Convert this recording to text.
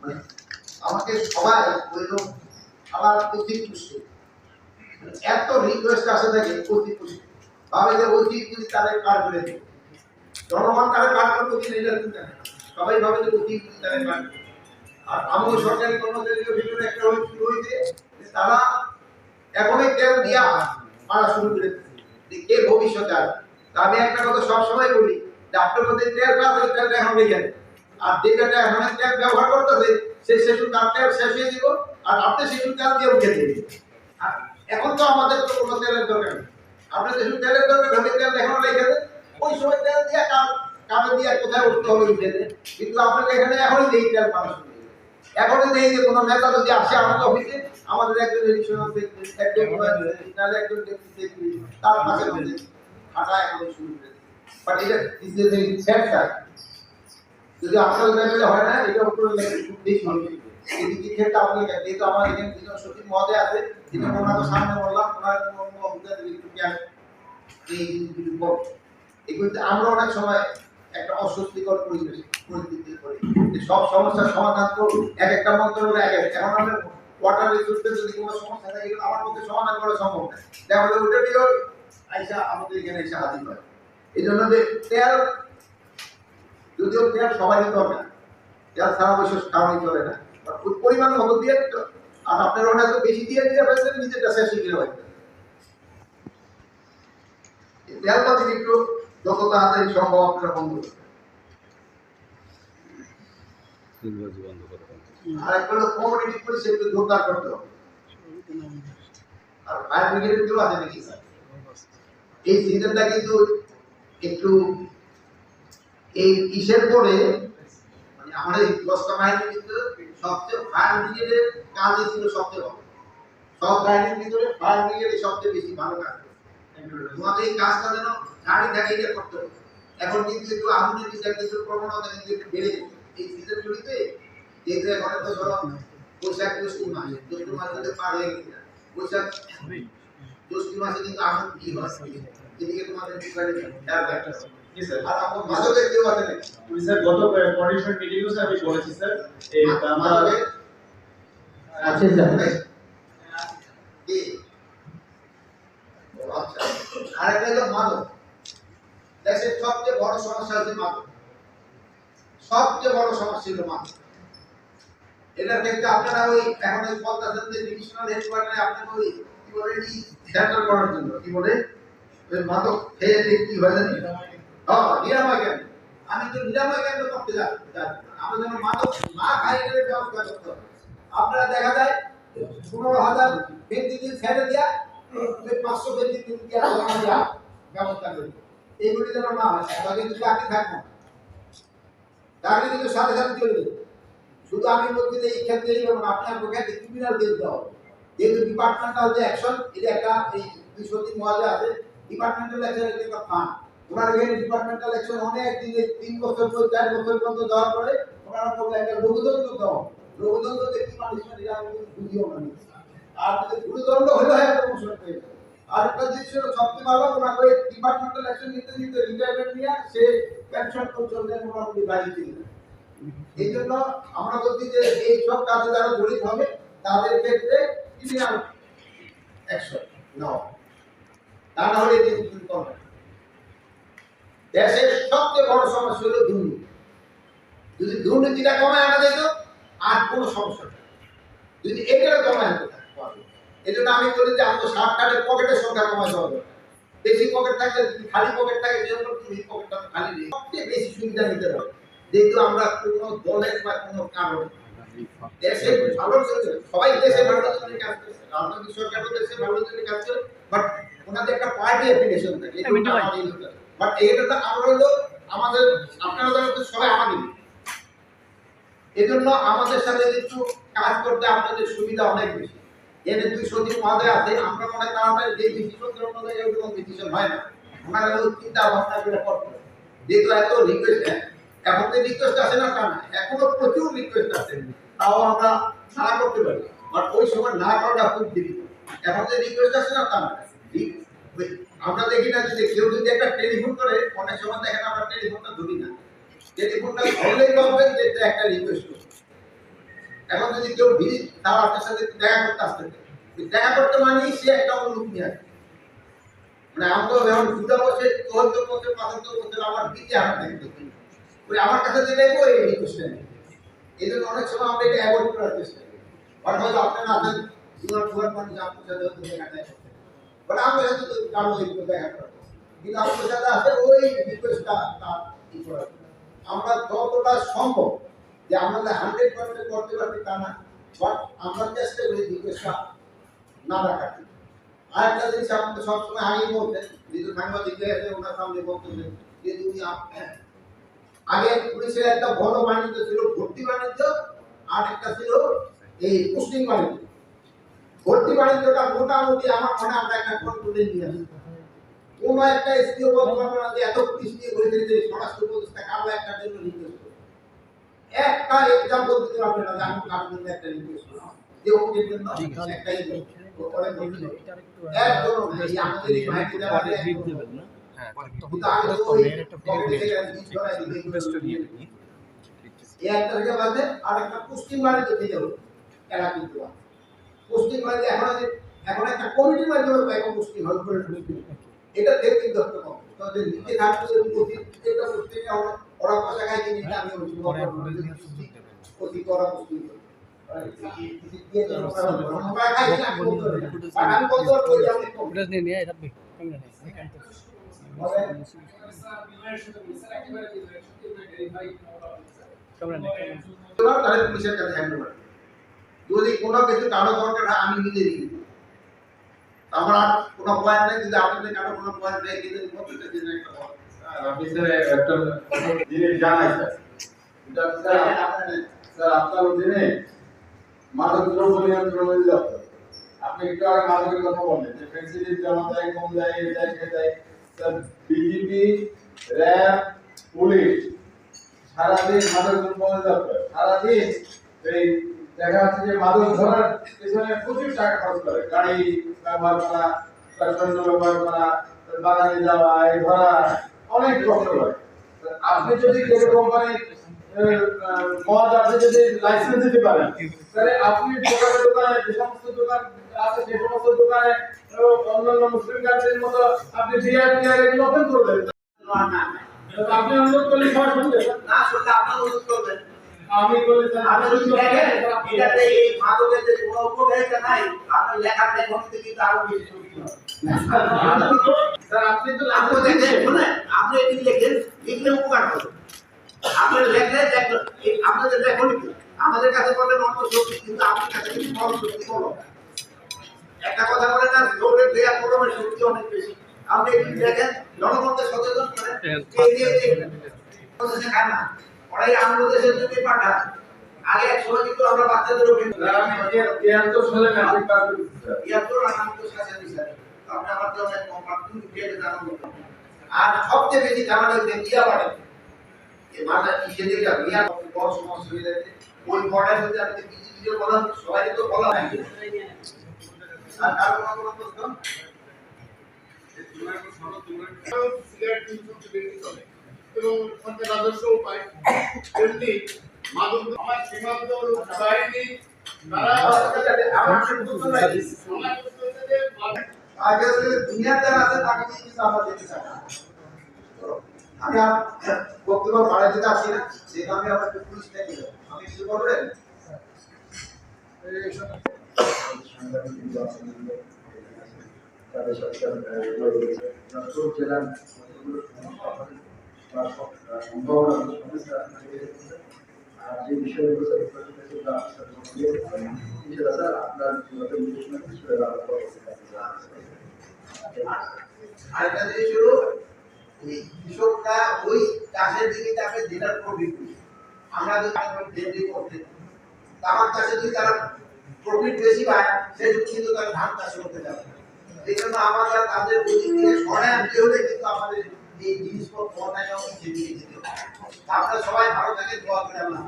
মানে আমাকে সবাই আবার অতি খুশি। এত রিকোয়েস্ট আসে খুশি। ভাবে যে তাদের কার জনগণ তারা কার করব কিনা এটা চিন্তা সবাই ভাবে যে তাদের আর আমিও সরকারি কর্মচারীদের ভিতরে একটা হয়ে হয়েছে যে তারা এখনই তেল দিয়া মারা শুরু করে কে ভবিষ্যতে তা আমি একটা কথা সবসময় বলি আপনার মধ্যে তেল এখন রেখে আর যেটা এখন ট্যাগ ব্যবহার করতেছে সেই শিশু তার ট্যাগ শেষ হয়ে দিব আর আপনি শিশু তেল দিয়ে উঠে দিবেন এখন তো আমাদের তো কোনো তেলের দরকার নেই। আপনি শিশু তেলের দরকার হবে তেল এখন রেখে দেন ওই সময় তেল দিয়ে কার কামে দিয়ে কোথায় উঠতে হবে উঠে দেন কিন্তু আপনাকে এখানে এখনই দেই তেল মানুষ এখনই দেই যে কোনো নেতা যদি আসে আমাদের অফিসে, আমাদের একজন এডিশনাল একজন নাহলে একজন ডেপুটি তার পাশে হাঁটা এখন শুরু করে বাট এটা স্যাড ফ্যাক্ট যদি আপনার লেভেলে হয় না এটা উপরে ক্ষেত্রে আপনি যেহেতু আমার এখানে দুজন সচিব মহোদয় আছে যেটা ওনাকে সামনে বললাম ওনার এগুলিতে আমরা অনেক সময় একটা অস্বস্তিকর পরিবেশ পরিস্থিতি করি সব সমস্যার সমাধান তো এক একটা মন্ত্রণালয় এক এখন আমরা ওয়াটার রিসোর্সের যদি কোনো সমস্যা থাকে এগুলো আমার পক্ষে সমাধান করা সম্ভব না। দেখা যাবে ওটা দিয়েও আইসা আমাদের এখানে এসে হাজির হয়। এই জন্য যে তেল যদিও পেঁয়াজ সবারই দরকার পেঁয়াজ সারা বছর খাওয়াই চলে না। পরিমাণ মতো দিয়ে আর আপনার ওটা তো বেশি দিয়ে দিয়ে ফেলছেন নিজেরটা শেষ হয়ে। গেলে তেল পাতি একটু যত তাড়াতাড়ি সম্ভব আপনারা বন্ধ। আর একটা হলো কমিউনিটি পুলিশ একটু জোরদার করতে হবে। আর ফায়ার ব্রিগেডের কেউ আছে নাকি এই সিজনটা কিন্তু একটু এই কিসের পরে? মানে আমাদের দশটা বাহিনীর কিন্তু সবচেয়ে ফায়ার ব্রিগেডের কাজই ছিল সবচেয়ে ভালো। সব বাহিনীর ভিতরে ফায়ার ব্রিগেড সবচেয়ে বেশি ভালো কাজ। তোমাদের এই কাজটা যেন গাড়ি করতে হবে। এখন কিন্তু একটু আধুনিক বিচার প্রবণতা কিন্তু একটু বেড়ে গেছে। এই সিজন গুলিতে যেহেতু এখন তো ধরো বৈশাখ জ্যৈষ্ঠ মাস জ্যৈষ্ঠ মাস যদি পার হয়ে গেছে। বৈশাখ জ্যৈষ্ঠ মাসে কিন্তু আগুন কি হয়? এদিকে তোমাদের আর আমার মাদকের কেউ আছে নাকি? আমি স্যার গত কোঅর্ডিনেশন মিটিং স্যার আমি বলেছি স্যার। এই আমরা আছে স্যার। আচ্ছা। আরেকটা হলো মাদক। দেশের সবচেয়ে বড় সমস্যা হচ্ছে মাদক। সবচেয়ে বড় সমস্যা হলো মাদক। এটার ক্ষেত্রে আপনারা ওই এখন ওই বলতেছেন যে ডিভিশনাল হেডকোয়ার্টারে আপনাকে ওই কি বলে সেন্টার করার জন্য কি বলে? ওই মাদক খেয়ে কি হয় জানি হ্যাঁ আমি তো নিরাময় কেন করতে যাচ্ছি আমরা যেন খাই এটার ব্যবস্থা করতে হবে। আপনারা দেখা যায়, পনেরো হাজার বেঞ্চি দিন ছেড়ে দিয়া পাঁচশো বেঞ্চি দিয়া ব্যবস্থা করি। এইগুলি যেন না হয়, তাহলে কিন্তু চাকরি থাকবে চাকরি কিন্তু সাথে সাথে চলে যাবে শুধু আমি বলছি যে এই ক্ষেত্রে এই ব্যাপার আপনি আপনাকে একটা ক্রিমিনাল কেস দেওয়া হবে। যেহেতু ডিপার্টমেন্টাল যে অ্যাকশন এটা একটা এই দুই সত্যি মহাজা আছে ডিপার্টমেন্টাল অ্যাকশন একটা ফান্ড ওনার ডিপার্টমেন্টাল অ্যাকশন অনেক দিনে তিন বছর পর, চার বছর পর্যন্ত দেওয়ার পরে ওনারা বলবে একটা লঘুদণ্ড দেওয়া লঘুদণ্ড কি আর যদি গুরুদণ্ড হলে, হয় যাবে। আর একটা জিনিস হলো, সবচেয়ে ভালো, ওনাকে ডিপার্টমেন্টাল অ্যাকশন নিতে নিতে রিটায়ারমেন্ট নিয়ে সে পেনশন পর্যন্ত মোটামুটি বাড়িয়ে দিল এই জন্য আমরা বলছি যে, এই সব কাজে যারা জড়িত হবে, তাদের ক্ষেত্রে ক্রিমিনাল অ্যাকশন নাও। তা না হলে করবে না। দেশের সবচেয়ে বড় সমস্যা হলো দুর্নীতি। যদি দুর্নীতিটা কমায় আনা যেত আর কোনো সমস্যা নেই যদি এটা কমায় আনতে এই জন্য আমি বলি যে আমাদের শার্ট কার্ডের পকেটের সংখ্যা কমায় দেওয়া দরকার বেশি পকেট থাকলে খালি পকেট থাকে যেরকম তুমি পকেটটা খালি নেই। সবচেয়ে বেশি সুবিধা নিতে হবে। যেহেতু আমরা কোনো দলের বা কোনো কারণে দেশের ভালোর জন্য সবাই দেশের ভালোর জন্য কাজ করে রাজনৈতিক সরকারও দেশের ভালোর জন্য কাজ করে বাট ওনাদের একটা পার্টি অ্যাফিলিয়েশন থাকে বাট এটা তো আমরা হলো আমাদের, আপনারা যারা তো সবাই আমাদের। এজন্য আমাদের সাথে একটু কাজ করতে আপনাদের সুবিধা অনেক বেশি। এনে দুই সচিব মহোদয় আছে, আমরা মনে তাড়াতাড়ি যে ডিসিশন অনুযায়ী এরকম ডিসিশন হয় না। ওনারা চিন্তা ভাবনা করে করতে যেহেতু এত রিকোয়েস্ট এখন যে রিকোয়েস্ট আসে না তা এখনও প্রচুর রিকোয়েস্ট আছে তাও আমরা না করতে পারি। বাট ওই সময় না করাটা খুব difficult। এখন যে রিকোয়েস্ট আসে না, তা না। আমরা দেখি না যে কেউ যদি একটা টেলিফোন করে, অনেক সময় দেখেন আমরা টেলিফোনটা ধরি না। টেলিফোনটা ধরলেই বলবেন যে একটা রিকোয়েস্ট এখন যদি কেউ ভিড় তাও আপনার সাথে দেখা করতে আসতে দেখা করতে সে একটা মানে বসে বছর আমার দিকে দেখতে ওই আমার কাছে এই রিকোয়েস্ট এই জন্য অনেক সময় আমরা এটা অ্যাভয়েড করার চেষ্টা করি। হয়তো আপনারা আছেন মানুষ আপনার সাথে দেখা যায় বাট আমরা সাথে তো কারও ওই রিকোয়েস্টটা। আমরা যতটা সম্ভব যে আমাদের হান্ড্রেড পার্সেন্ট করতে পারবে তা না বাট আমরা চেষ্টা করি রিকোয়েস্টটা না রাখার জন্য। আরেকটা জিনিস আপনাকে সবসময় আগেই বলতেন যেহেতু সাংবাদিক আছে ওনার সামনে বক্তব্য যে তুমি আগে পুলিশের একটা বড় বাণিজ্য ছিল ভর্তি বাণিজ্য আর একটা ছিল এই পোস্টিং বাণিজ্য ভর্তি বাণিজ্যটা মোটামুটি আমার মনে আমরা একটা কন্ট্রোলে নিয়ে আসি। কোন একটা স্ত্রী পারবে যে এত পুলিশ নিয়ে ঘুরে যে স্বরাষ্ট্র উপদেষ্টা কারও একটা জন্য রিকোয়েস্ট করবে একটা এক্সাম্পল দিতে পারবে না যে আমি কারোর জন্য একটা রিকোয়েস্ট করব যে ওকে জন্য একটাই করে বলছিল একজন এই আমাদের এই ভাইকে দেওয়া যে একজন কিন্তু ওই কমিটি এখন আছে এখন একটা কমিটির মাধ্যমে এখন পোস্টিং হবে করে এটা দেখ কিন্তু একটা কম তাদের নিচে থাকতে প্রত্যেকটা পোস্টিং ওরা ওরা পয়সা খায় কি নিতে আমি অতি করা নেই পুলিশের কাছে হ্যান্ড ওভার। কোনো কিছু কারও দরকার হয় আমি নিজে দিই আমার আর কোনো পয়েন্ট নেই যদি আপনাদের কারও কোনো পয়েন্ট নেই কিন্তু প্রত্যেকটা দিনের একটা। আপনি স্যার একটা জিনিস জানাই স্যার। স্যার হ্যাঁ, আপনাদের- স্যার আপনার অধীনে মাদক দ্রব্য নিয়ন্ত্রণ অধিদপ্তর। আপনি একটু আগে মাদকের কথা বললেন যে ফেন্সিডিল জমা দেয় কম দেয় দেয় সে দেয়। স্যার র্যাব পুলিশ সারাদিন মাদক দ্রব্য অধিদপ্তর সারাদিন এই দেখা যাচ্ছে যে মাদক ধরার পেছনে প্রচুর টাকা খরচ করে। গাড়ি ব্যবহার করা তার সৈন্য ব্যবহার করা বাগানে যাওয়া এই ধরা অনেক কষ্ট করে আপনি যদি কোনো কোম্পানি মদ আপনি যদি লাইসেন্স দিতে পারেন তাহলে আপনি দোকানে দোকানে যে সমস্ত দোকান আছে সে সমস্ত দোকানে অন্যান্য মুসলিম কান্ট্রির মতো আপনি বিয়ার টিয়ার এগুলো ওপেন করবেন না, না, না। আপনি অনুরোধ করলে সবাই শুনবে না শুনলে আপনার অনুরোধ করবেন। আমি বলি আপনি আপনি যদি দেখেন এটাতে এই মাদকের যে কোনো উপকারিতা নাই আপনার লেখার লেখনতে কিন্তু আরও বেশি স্যার আপনি তো আপনি দেখেন শুনেন আপনি এটি লেখেন লিখলে উপকার হবে আপনি লেখলে দেখবেন আপনাদের লেখন আমাদের কাছে বলেন অন্য শক্তি কিন্তু আপনার কাছে কিন্তু কম শক্তি কম একটা কথা বলেন না দৌড়ে দেয়া কলমের শক্তি অনেক বেশি। আপনি এটি দেখেন জনগণকে সচেতন করেন এই দিয়ে দেখবেন না। ওরা এই দেশের জন্য পাঠায় আগে এক সময় কিন্তু আমরা আমি তিয়াত্তর আপনি দিয়ে আর সবচেয়ে বেশি যে দিয়া এই মাথা কিসে দিয়ে যাবে? বড় সমস্যা হয়ে যাচ্ছে। ওই বর্ডার যদি আপনি কিছু কিছু বলা সবাই তো বলা নাই আর কার কোনো কোনো প্রশ্ন? সিগারেট কিন্তু চলে এবং সরকার রাজস্বও পায়। তেমনি মাদক আমার সীমান্ত বাহিনী আগে আছে তাকে কিন্তু আমরা চাই না। আমি আর বক্তব্য দিতে আসি না। সেই কারণে আমরা একটু পুলিশ থেকে আমি কিছু বলবেন? তাদের সাথে নাটোর আমরা আমার প্রফিট বেশি পায় সেই কিন্তু তারা ধান চাষ করতে যাবে। এই জন্য আমাদের, তাদের কিন্তু আমাদের এই জিনিসপত্র অন্যান্য সেদিকে যেতে হবে। আমরা সবাই ভালো থাকে দোয়া করে আমরা